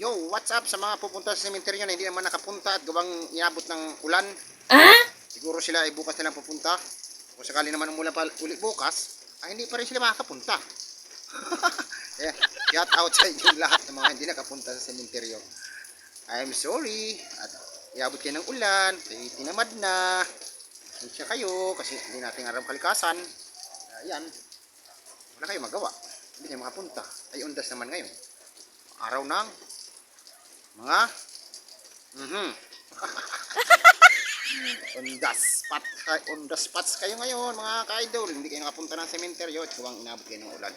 Yo, what's up sa mga pupunta sa sementeryo na hindi naman nakapunta at gawang inabot ng ulan? Ah? Siguro sila ay bukas na lang pupunta. Kung sakali naman umulan pa ulit bukas, ay hindi pa rin sila makakapunta. yeah, shout out sa inyo lahat ng mga hindi nakapunta sa sementeryo. I'm sorry. At iabot kayo ng ulan, ay tinamad na. Pasensya kayo kasi hindi natin aram kalikasan. Ayan, wala kayong magawa. Hindi kayo makapunta. Ay undas naman ngayon. Araw ng mga? Mhm. On the spot on the spots kayo ngayon mga ka-idol. Hindi kayo nakapunta ng sementeryo at kuwang inabot kayo ng ulan.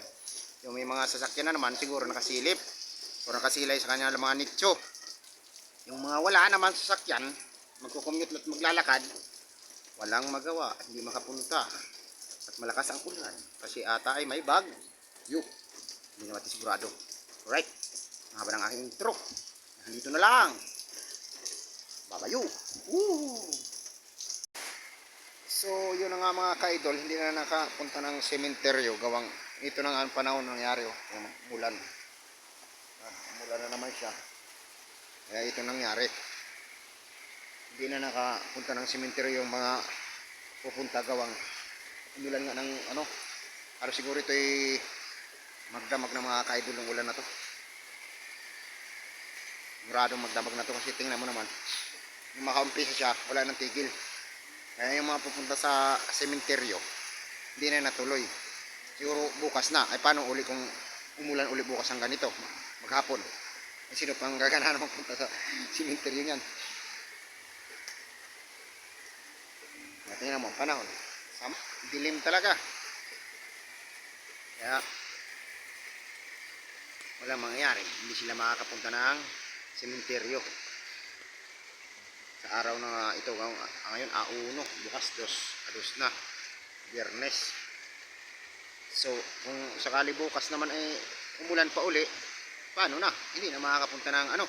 Yung may mga sasakyan na naman siguro nakasilip o nakasilay sa kanya mga nicho. Yung mga wala naman sasakyan magkukommute at maglalakad walang magawa hindi makapunta. At malakas ang ulan kasi ata ay may bag. Yuk hindi naman sigurado. Alright mahaba ng aking intro dito na lang babayo Woo! So, yun na nga mga ka-idol, hindi na nakapunta ng sementeryo gawang ito na nga ang panahon nangyari oh, mulan. Ah, mulan na naman siya. Kaya ito nangyari. Hindi na nakapunta ng sementeryo yung mga pupunta gawang umulan nga ng ano. Para siguro ito ay magdamag ng mga ka-idol ng ulan na to. Muradong magdamag na to kasi tingnan mo naman. Yung makaumpisa siya, wala nang tigil. Kaya yung mga pupunta sa sementeryo, hindi na natuloy. Siguro bukas na. Ay paano uli kung umulan uli bukas ang ganito? Maghapon. Ay sino pang gagana naman punta sa sementeryo niyan? Tingnan mo panahon. Sam dilim talaga. Kaya wala mangyayari. Hindi sila makakapunta ng sementeryo. Sa araw na ito ngayon A1 bukas dos ados na biyernes. So kung sakali bukas naman ay umulan pa uli paano na? Hindi na makakapunta ng ano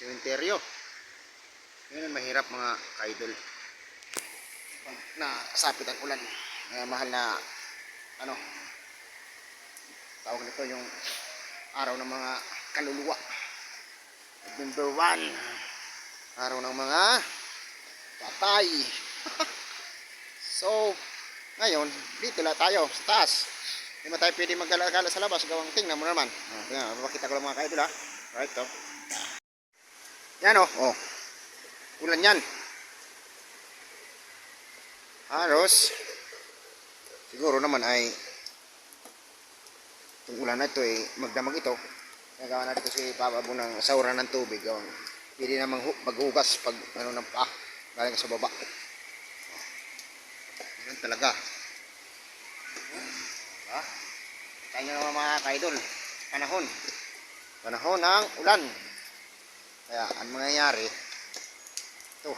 sementeryo. Yun mahirap mga kaidol pag nakasapit ang ulan. Eh, mahal na ano tawag nito yung araw ng mga kaluluwa number one araw ng mga patay. so, ngayon, dito lang tayo sa taas. Hindi mo tayo pwede maggalagala sa labas. Gawang tingnan mo naman. Oh, tingnan, mapakita ko lang mga kaidol ha. Right, to. Yan o. Oh. Ulan yan. Halos, siguro naman ay itong ulan na ito ay magdamag ito. Nagawa na dito si Papa Bo ng sauran ng tubig. Gawang hindi namang hu- maghugas pag ano ng paa. Galing sa baba. Yan talaga. Diba? tayo naman mga kaidol. Panahon. Panahon ng ulan. Kaya ang mangyayari ito.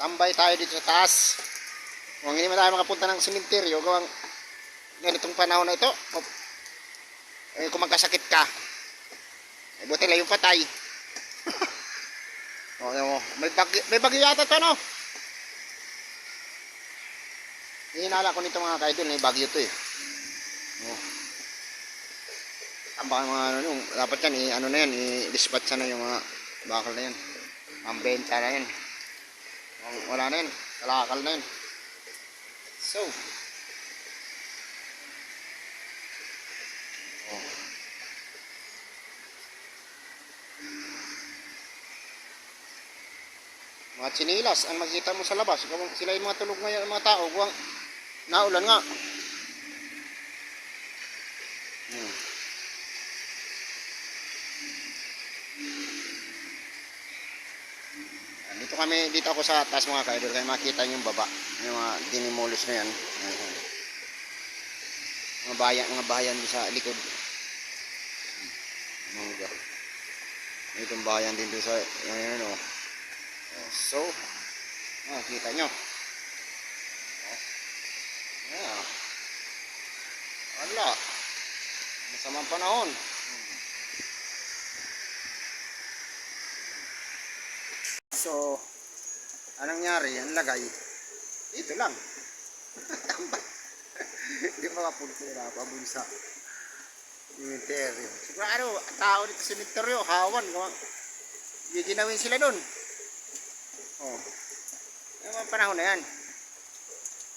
Tambay tayo dito sa taas. Kung hindi man tayo makapunta ng simenteryo gawang ganitong panahon na ito eh, kung magkasakit ka buti lang yung patay Oh, ano. May bagyo, may bagyo yata to, no? Hinala ko nito mga kaidol, may bagyo to eh. Oh. Ang baka mga ano yung, dapat yan, i, ano na yan, i-dispatch na yung mga bakal na yan. Ang benta na yan. Wal- Wala na yan, kalakal na yan. So, mga chinilas ang makikita mo sa labas sila yung mga tulog ngayon mga tao kung naulan nga. Hmm. Dito kami dito ako sa taas mga kaidol kaya makita yung baba yung mga dinimolish na yan. Ayan. mga bayan mga bayan sa likod. Mga itong bayan din doon sa yan, oh. Oh, So, ah, kita nyo. Oh. Yeah. Wala. Masamang panahon. So, anong nangyari? Ang lagay, dito lang. Hindi makapunta na pabunsa. Cemetery. Sigurado, tao dito sa cemetery, hawan. Gawang, giginawin sila doon. Oh. Yung mga panahon na yan.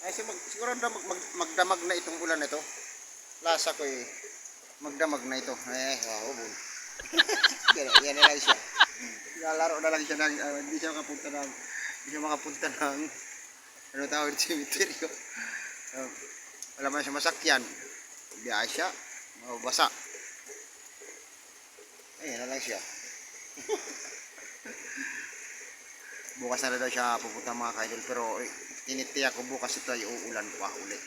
Ay, siguro mag, mag, magdamag na itong ulan na ito. Lasa ko eh. Magdamag na ito. Eh, wow, bun. yan, yan na lang siya. Lalaro na lang siya ng, ah, hindi siya makapunta ng, hindi siya makapunta ng, ano tawag dito, cemetery. Uh, wala man siya masakyan. Biyahe siya. Mabasa. Ayun na lang siya. bukas na daw siya pupunta mga kaidol. Pero eh, tinitiyak ko bukas ito ay uulan pa ulit.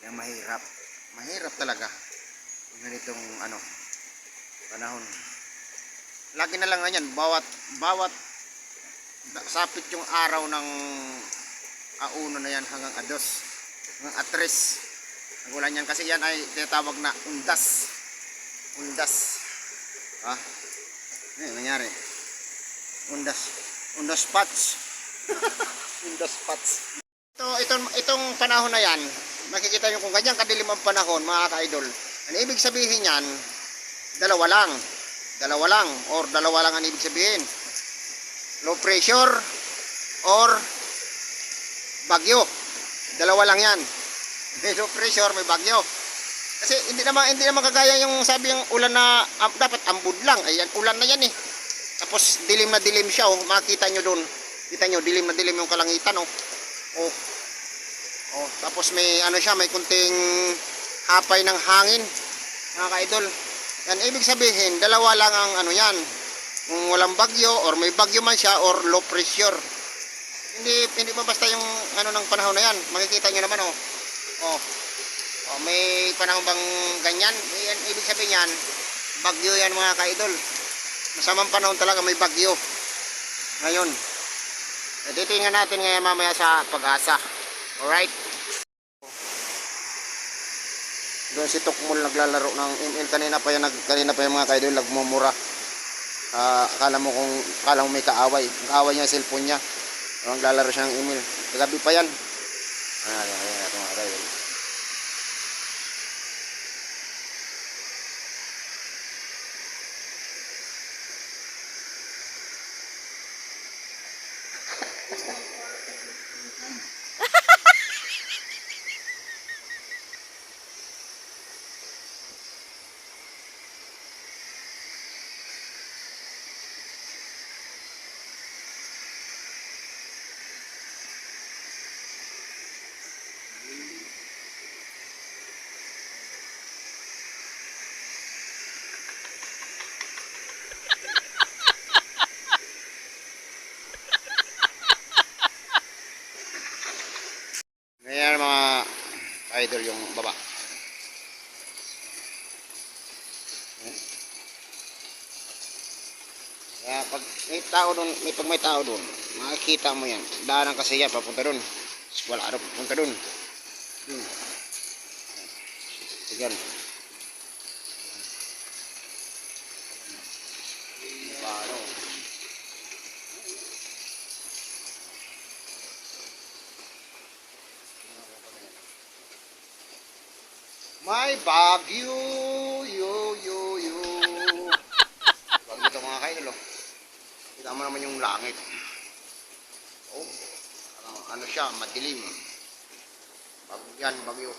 Kaya mahirap. Mahirap talaga. Yung ganitong ano panahon. Lagi na lang ganyan bawat bawat sapit yung araw ng auno na yan hanggang ados. Hanggang atres. Ang ulan yan kasi yan ay tinatawag na undas. Undas. Ha? Ano nangyari. Undas undas spots undas spots ito, itong, itong panahon na yan makikita nyo kung ganyan kadilim ang panahon mga ka-idol. Ang ibig sabihin yan dalawa lang. Dalawa lang or dalawa lang ang ibig sabihin. Low pressure or bagyo. Dalawa lang yan. May low pressure may bagyo. Kasi hindi naman hindi naman kagaya yung sabi yung ulan na ah, dapat ambud lang. Ayan ulan na yan eh tapos dilim na dilim siya oh. Makita nyo doon kita nyo dilim na dilim yung kalangitan oh. Oh. Oh tapos may ano siya may kunting hapay ng hangin mga kaidol. Yan ibig sabihin dalawa lang ang ano yan. Kung walang bagyo or may bagyo man siya or low pressure. Hindi hindi ba basta yung ano ng panahon na yan? Makikita nyo naman oh. Oh, oh may panahon bang ganyan? Yan, ibig sabihin yan bagyo yan mga kaidol masamang panahon talaga may bagyo ngayon eh, titingnan natin ngayon mamaya sa pag-asa alright doon si Tukmul naglalaro ng ML kanina pa yan kanina pa yung mga kaidol nagmumura Ah, akala mo kung akala mo may kaaway. Kaaway niya yung cellphone niya. Ang lalaro siya ng email. Kagabi pa yan. Ayan, ayan, ayan, ayan, mga kayo. Ngayon mga idol yung baba. Kaya pag may tao doon, may pag may tao doon, makikita mo yan. Daanan kasi yan, papunta doon. Wala ano, papunta doon. Hmm. Sige. Paano? May bagyo, yo, yo, yo. Bagyo ito mga kaidol, oh. Kita mo naman yung langit. Oh, ano, ano siya, madilim. Bagyo yan, bagyo.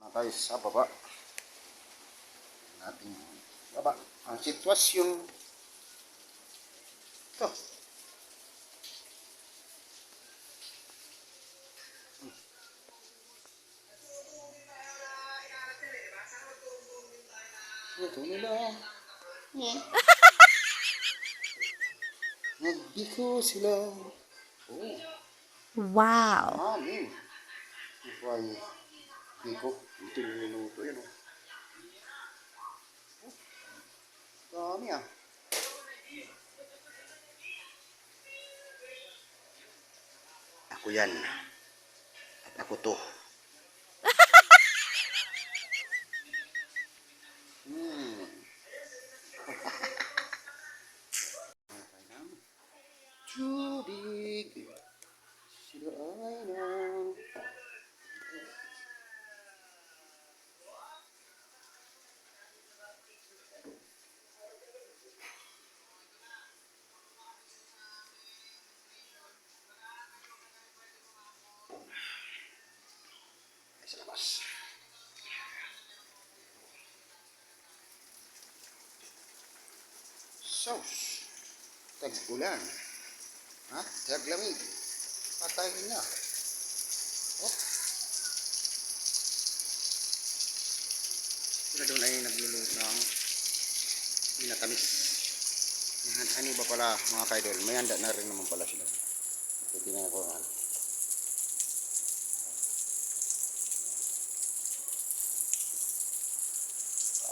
Na tayo sa baba. Natin baba. Ang sitwasyon. Ito. Ito nila. Yeah. Nagbiko sila. Oh, Wow. amin. Ito ay biko. Ito yung minuto. Oh. Oh, Dami ah. Ako yan. At ako to. Hmm. Tubig. Sila ay nang Tapos. Sauce. Tag-ulan. Ha? Tag-lamig. Patayin na. Oh. Sila doon ay nagluluto ng pinatamis. Yan, ano ba pala mga kaidol? May handa na rin naman pala sila. Titingnan ko nga.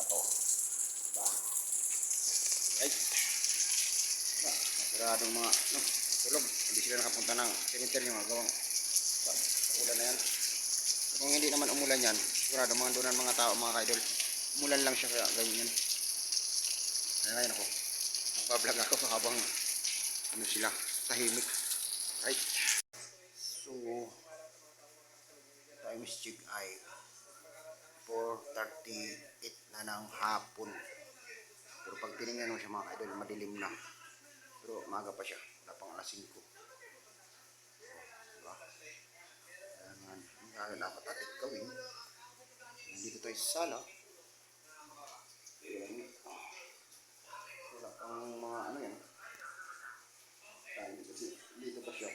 Ato. Ba? Right. Ba? Nasiradong mga, no, tulog. Hindi sila nakapunta ng cemetery mga gawang. Sa ulan na yan. Kung hindi naman umulan yan, sigurado mga doon mga tao, mga kaidol. Umulan lang siya kaya ganyan. Kaya ngayon ako, magbablog ako habang ano sila, tahimik. Right? So, time is check ay 4.38 na ng hapon. Pero pag tinignan mo siya mga kaidol, madilim na. Pero maaga pa siya, wala pang alas 5. Diba? Kaya nga, dapat natin gawin. Nandito tayo sa sala. Ayan. Ah. Wala pang mga ano yan. Tayo kasi dito pa siya.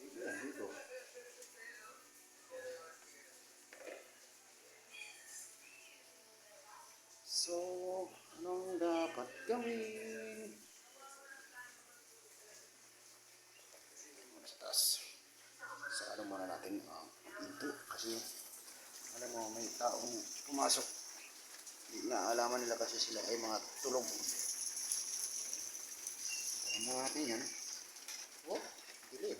Dito yan, dito. So, anong gawin? Sa taas. Sa ano muna natin ang pinto kasi alam mo may taong pumasok. Hindi na alaman nila kasi sila ay mga tulog. Alam mo natin yan. Oh, dilim.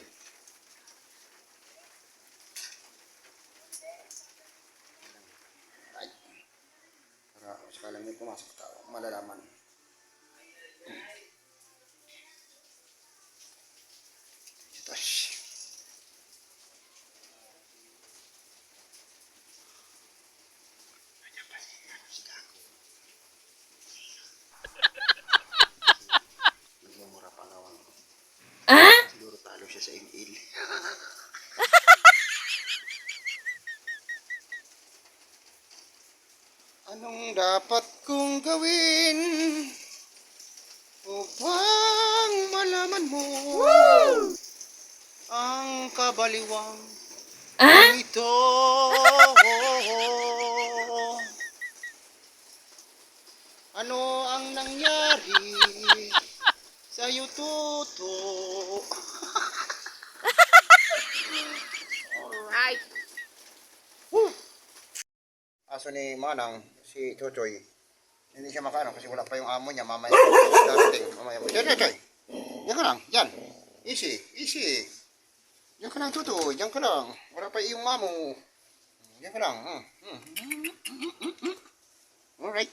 Ay. Para sakalang may pumasok tao, malalaman. Itosh. Si Gago. Nagmumura pa nga ang Siguro talo siya sa email. Anong dapat kong gawin upang malaman mo ang kabaliwang ito? Ano ang nangyari sa'yo, Tuto? Alright. Woo! Aso ni Manang, si Chochoy, hindi siya makaano kasi wala pa yung amo niya. Mamaya darating. Mamaya mo. Choy, Choy. Yan ka lang. Yan. Easy. Easy. Yan ka lang, Tuto. Yan ka lang. Wala pa yung mamo. Yan ka lang. Hmm. Hmm. Alright.